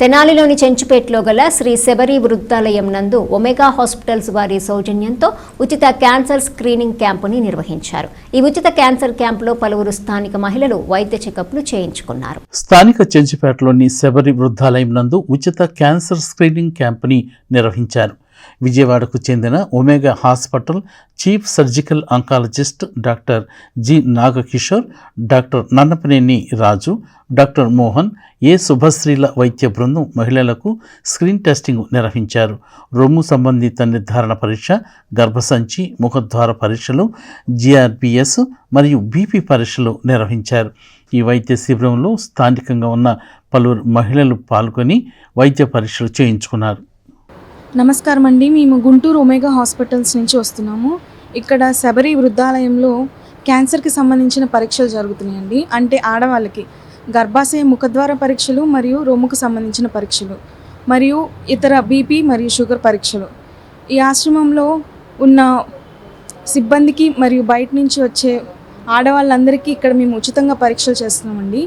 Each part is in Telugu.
తెనాలిలోని చెంచుపేటలో గల శ్రీ శబరి వృద్ధాలయం నందు ఒమేగా హాస్పిటల్స్ వారి సౌజన్యంతో ఉచిత క్యాన్సర్ స్క్రీనింగ్ క్యాంపుని నిర్వహించారు. ఈ ఉచిత క్యాన్సర్ క్యాంపులో పలువురు స్థానిక మహిళలు వైద్య చెకప్లు చేయించుకున్నారు. స్థానిక చెంచుపేటలోని శబరి వృద్ధాలయం నందు ఉచిత క్యాన్సర్ స్క్రీనింగ్ క్యాంపుని నిర్వహించారు. విజయవాడకు చెందిన Omega hospital chief surgical oncologist doctor G Nagakishore doctor Nannapaneni Raju doctor Mohan A శుభశ్రీల వైద్య బృందం మహిళలకు స్క్రీన్ టెస్టింగ్ నిర్వహించారు. రొమ్ము సంబంధిత నిర్ధారణ పరీక్ష గర్భసంచి ముఖద్వార పరీక్షలు జిఆర్పిఎస్ మరియు బీపీ పరీక్షలు నిర్వహించారు. ఈ వైద్య శిబిరంలో స్థానికంగా ఉన్న పలువురు మహిళలు పాల్గొని వైద్య పరీక్షలు చేయించుకున్నారు. నమస్కారం అండి మేము గుంటూరు ఒమేగా హాస్పిటల్స్ నుంచి వస్తున్నాము. ఇక్కడ శబరి వృద్ధాలయంలో క్యాన్సర్కి సంబంధించిన పరీక్షలు జరుగుతున్నాయండి. అంటే ఆడవాళ్ళకి గర్భాశయ ముఖద్వార పరీక్షలు మరియు రొమ్ముకు సంబంధించిన పరీక్షలు మరియు ఇతర బీపీ మరియు షుగర్ పరీక్షలు. ఈ ఆశ్రమంలో ఉన్న సిబ్బందికి మరియు బయట నుంచి వచ్చే ఆడవాళ్ళందరికీ ఇక్కడ మేము ఉచితంగా పరీక్షలు చేస్తున్నామండి.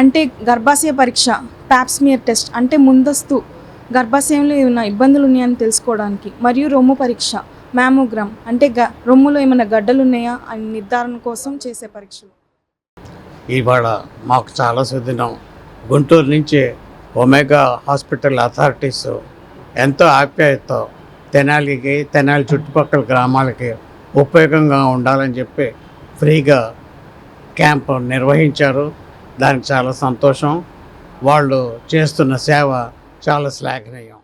అంటే గర్భాశయ పరీక్ష ప్యాప్స్మియర్ టెస్ట్ అంటే ముందస్తు గర్భాశయంలో ఏమైనా ఇబ్బందులు ఉన్నాయని తెలుసుకోవడానికి మరియు రొమ్ము పరీక్ష మ్యామోగ్రామ్ అంటే గ రొమ్ములో ఏమైనా గడ్డలు ఉన్నాయా అని నిర్ధారణ కోసం చేసే పరీక్షలు. ఇవాళ మాకు చాలా సుదినం. గుంటూరు నుంచి ఒమేగా హాస్పిటల్ అథారిటీస్ ఎంతో ఆప్యాయతతో తెనాలికి తెనాలి చుట్టుపక్కల గ్రామాలకి ఉపయోగంగా ఉండాలని చెప్పి ఫ్రీగా క్యాంప్ నిర్వహించారు. దానికి చాలా సంతోషం. వాళ్ళు చేస్తున్న సేవ చాలా శ్లాఘనీయం